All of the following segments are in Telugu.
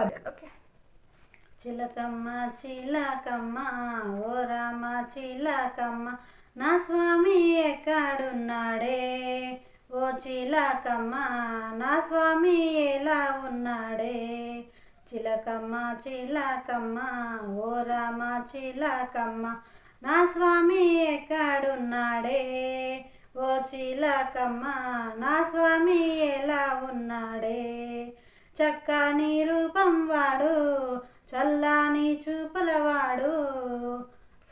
పద్ధతి ఓకే చిలకమ్మ చిలకమ్మ ఓ రామ చిలకమ్మ నా స్వామి ఎక్కడున్నాడే? ఓ చిలకమ్మ నా స్వామి ఎలా ఉన్నాడే? చిలకమ్మ చిలకమ్మ ఓ రామ చిలకమ్మ నా స్వామి ఎక్కడున్నాడే? ఓ చిలకమ్మ నా స్వామి ఎలా ఉన్నాడే? చక్కని రూపం వాడు చల్లని చూపులవాడు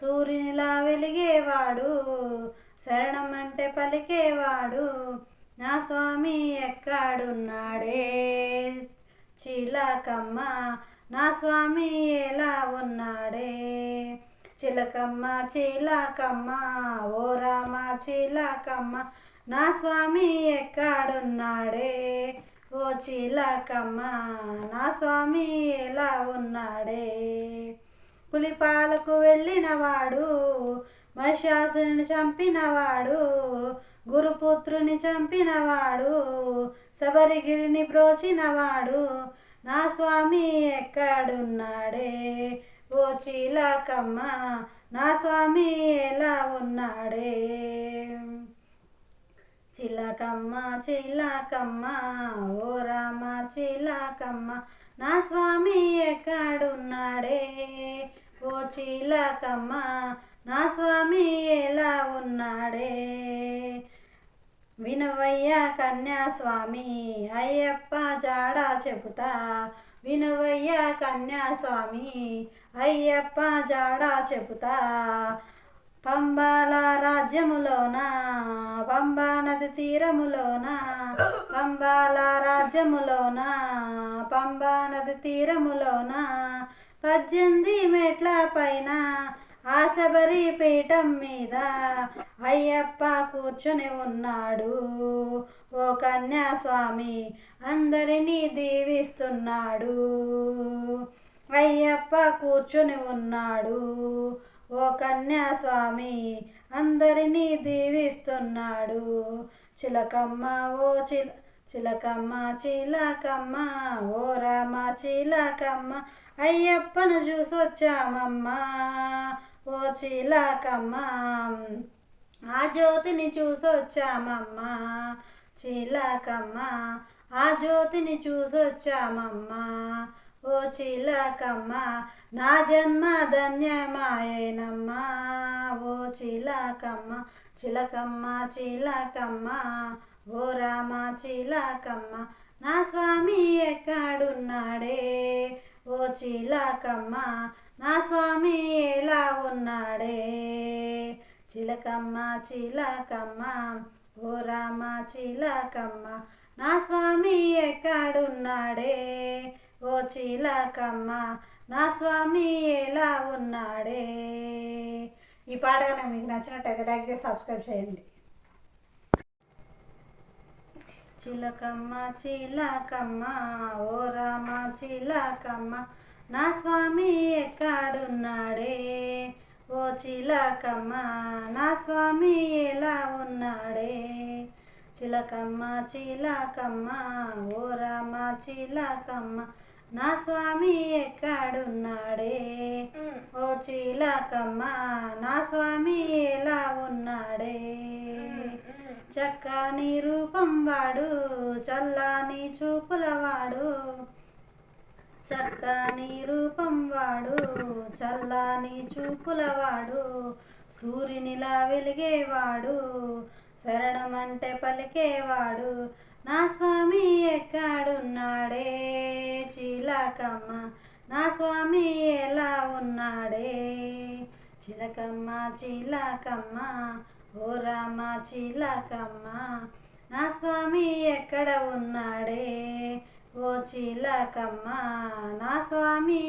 సూర్యునిలా వెలిగేవాడు శరణం అంటే పలికేవాడు నా స్వామి ఎక్కడున్నాడే? చిలకమ్మ నా స్వామి ఎలా ఉన్నాడే? చిలకమ్మ చిలకమ్మ ఓ రామ చిలకమ్మ నా స్వామి ఎక్కడున్నాడే? ఓ చిలకమ్మ నా స్వామి ఎలా ఉన్నాడే? పులిపాలకు వెళ్ళినవాడు మహిషాసుని చంపినవాడు గురుపుత్రుని చంపినవాడు శబరిగిరిని బ్రోచినవాడు నా స్వామి ఎక్కడున్నాడే? ఓ చిలకమ్మ నా స్వామి ఎలా ఉన్నాడే? చిలకమ్మ చిలకమ్మ ఓ రామ చిలకమ్మ నా స్వామి ఎక్కడున్నాడే? ఓ చిలకమ్మ నా స్వామి ఎలా ఉన్నాడే? వినవయ్య కన్యాస్వామి అయ్యప్ప జాడ చెబుతా. వినవయ్య కన్యాస్వామి అయ్యప్ప జాడ చెబుతా. పంబాల రాజ్యములోన నది తీరములోన పంబాల రాజ్యములోన పంబా నది తీరములోన పద్దెనిమిది మెట్ల పైన ఆశబరి పీఠం మీద అయ్యప్ప కూర్చుని ఉన్నాడు. ఓ కన్యాస్వామి అందరినీ దీవిస్తున్నాడు. అయ్యప్ప కూర్చుని ఉన్నాడు. ఓ కన్యాస్వామి అందరినీ దీవిస్తున్నాడు. చిలకమ్మ ఓ చిల చిలకమ్మ చిలకమ్మ ఓ రామ చిలకమ్మ అయ్యప్పను చూసొచ్చామమ్మా. ఓ చిలకమ్మ ఆ జ్యోతిని చూసొచ్చామమ్మా. చిలకమ్మ ఆ జ్యోతిని చూసొచ్చామమ్మా. ఓ చిలకమ్మ నా జన్మ ధన్యమాయేనమ్మా. చిలకమ్మ చిలకమ్మ చిలకమ్మ. ఓ రామ చిలకమ్మ నా స్వామి ఎక్కడున్నాడే? ఓ చిలకమ్మ నా స్వామి ఎలా ఉన్నాడే? చిలకమ్మ చిలకమ్మ ఓ రామ చిలకమ్మ నా స్వామి ఎక్కడున్నాడే? ఓ చిలకమ్మ నా స్వామి ఎలా ఉన్నాడే? ఈ పాట కనుక మీకు నచ్చినట్టయితే లైక్ చేసి సబ్స్క్రైబ్ చేయండి. చిలకమ్మ చిలకమ్మ ఓ రామ చిలకమ్మ నా స్వామి ఎక్కడున్నాడే? ఓ చిలకమ్మ నా స్వామి ఎలా ఉన్నాడే? చిలకమ్మ చిలకమ్మ ఓ రామ చిలకమ్మ నా స్వామి ఎక్కడున్నాడే? ఓ చిలకమ్మ ఉన్నాడే చక్కని రూపం వాడు చల్లని చూపులవాడు చక్కని రూపం వాడు చల్లని చూపులవాడు సూర్యునిలా వెలిగేవాడు శరణమంటే పలికేవాడు. నా స్వామి ఎక్కడున్నాడే? చిలకమ్మ నా స్వామి ఎలా ఉన్నాడే? చిలకమ్మ చిలకమ్మ ఓ రామ చిలకమ్మ నా స్వామి ఎక్కడ ఉన్నాడే? ఓ చిలకమ్మ నా స్వామి